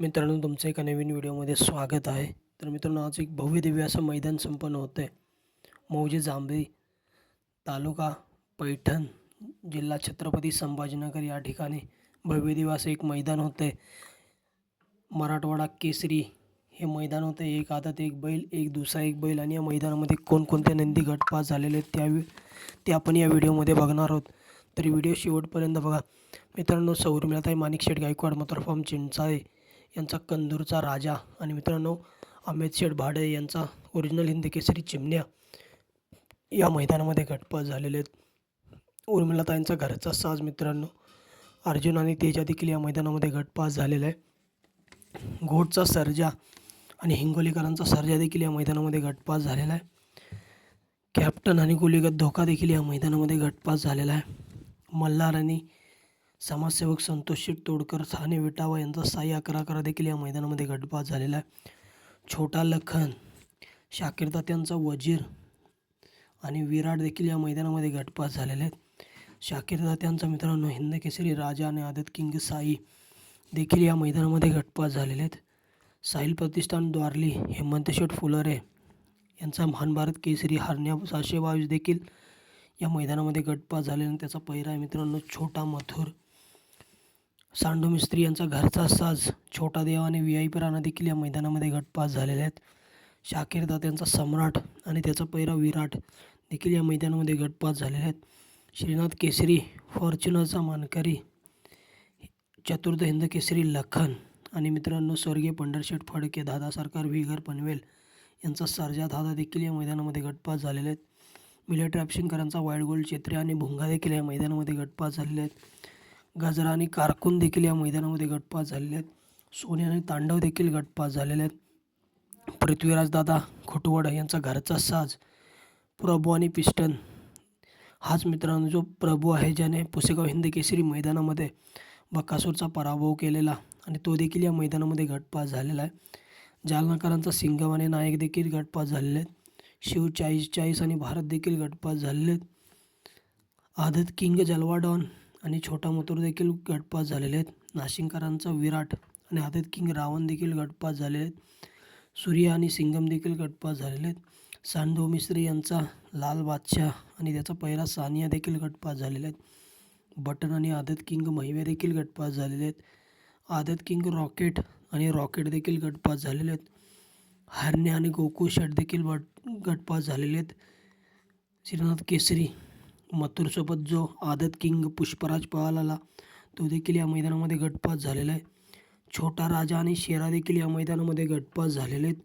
मित्रांनो तुमचं एका नवीन व्हिडिओमध्ये स्वागत आहे. तर मित्रांनो आज एक भव्यदिव्य असं मैदान संपन्न होतं आहे मौजे जांभळी तालुका पैठण जिल्हा छत्रपती संभाजीनगर या ठिकाणी भव्यदिव्य असं एक मैदान होतं आहे मराठवाडा केसरी हे मैदान होतं एक आतात एक बैल एक दुसरा एक बैल आणि या मैदानामध्ये कोणकोणते नंदी गटपास झालेले आहेत त्या ते आपण या व्हिडिओमध्ये बघणार आहोत. तर व्हिडिओ शेवटपर्यंत बघा. मित्रांनो सौरमिळात आहे. Manik Sheth Gaikwad motor farm Chinchale. यांचा कंदूरचा राजा. आणि मित्रांनो अमित शेठ भाडे यांचा ओरिजिनल हिंदी केसरी चिमण्या या मैदानामध्ये गटपास झालेले आहेत. उर्मिलाताईंचा घरचा साज मित्रांनो अर्जुन आणि तेजा देखील या मैदानामध्ये गटपास झालेला आहे. घोटचा सर्जा आणि हिंगोलीकरांचा सर्जा देखील या मैदानामध्ये गटपास झालेला आहे. कॅप्टन आणि गोलीगत धोका देखील या मैदानामध्ये गटपास झालेला आहे. मल्हार आणि समाजसेवक संतोष तोडकर ठाणे विटावा यांचा साई अकरा अकरा देखील या मैदानामध्ये गटपास झालेला आहे. छोटा लखन शाकीर तात्यांचा वजीर आणि विराट देखील या मैदानामध्ये गटपास झालेले आहेत. शाकीर तात्यांचा मित्रांनो हिंद केसरी राजा आणि आदत किंग साई देखील या मैदानामध्ये गटपास झालेले आहेत. साहिल प्रतिष्ठान द्वारली हेमंत शेठ फुलरे यांचा महान भारत केसरी हरण्या सहाशे बावीस देखील या मैदानामध्ये गटपास झाले आणि त्याचा पहिरा आहे मित्रांनो छोटा मथुर. सांडू मिस्त्री यांचा घरचा साज छोटा देव आणि व्ही आय पी राणा देखील या मैदानामध्ये गटपास झालेले आहेत. शाकीर दात्यांचा सम्राट आणि त्याचा पैरा विराट देखील या मैदानामध्ये गटपास झालेले आहेत. श्रीनाथ केसरी फॉर्च्युनरचा मानकरी चतुर्थ हिंद केसरी लखन आणि मित्रांनो स्वर्गीय पंढरशेठ फडके दादा सरकार विगर पनवेल यांचा सरजा दादा देखील या मैदानामध्ये गटपास झालेले आहेत. मिलेट रॅप्शिंकरांचा वाईट गोल्ड चेत्रे आणि भुंगा देखील या मैदानामध्ये गटपास झालेले आहेत. गजरा आणि कारकून देखील या मैदानामध्ये गटपास झालेले आहेत. सोने आणि तांडव देखील गटपास झालेले आहेत. पृथ्वीराज दादा यांचा घरचा साज प्रभू आणि पिस्टन. हाच मित्रांनो जो प्रभू आहे ज्याने पुसेगाव हिंद केसरी मैदानामध्ये बकासूरचा पराभव केलेला आणि तो देखील या मैदानामध्ये गटपास झालेला आहे. जालनाकरांचा सिंगम आणि नायक देखील गटपास झालेले आहेत. शिव चाळीस चाळीस आणि भारत देखील गटपास झालेले आहेत. आदत किंग जलवा डॉन आणि छोटा मथुर देखील गटपास झालेले आहेत. नाशिककरांचा विराट आणि आदत किंग रावण देखील गटपास झालेले आहेत. सूर्य आणि सिंगम देखील गटपास झालेले आहेत. सांडो मिस्त्री यांचा लाल बादशाह आणि त्याचा पहिला सानिया देखील गटपास झालेला आहेत. बटन आणि आदत किंग महिवे देखील गटपास झालेले आहेत. आदत किंग रॉकेट आणि रॉकेट देखील गटपास झालेले आहेत. हरण्या आणि गोकू शट देखील बट गटपास झालेले आहेत. श्रीनाथ केसरी मथुरसोबत जो आदत किंग पुष्पराज पळाला तो देखील या मैदानामध्ये गटपास झालेला आहे. छोटा राजा आणि शेरा देखील या मैदानामध्ये गटपास झालेले आहेत.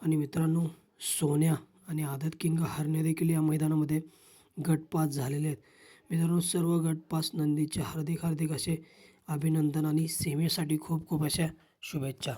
आणि मित्रांनो सोन्या आणि आदत किंग हरण्या देखील या मैदानामध्ये गटपास झालेले आहेत. मित्रांनो सर्व गटपास नंदीचे हार्दिक हार्दिक असे अभिनंदन आणि सीमेसाठी खूप खूप अशा शुभेच्छा.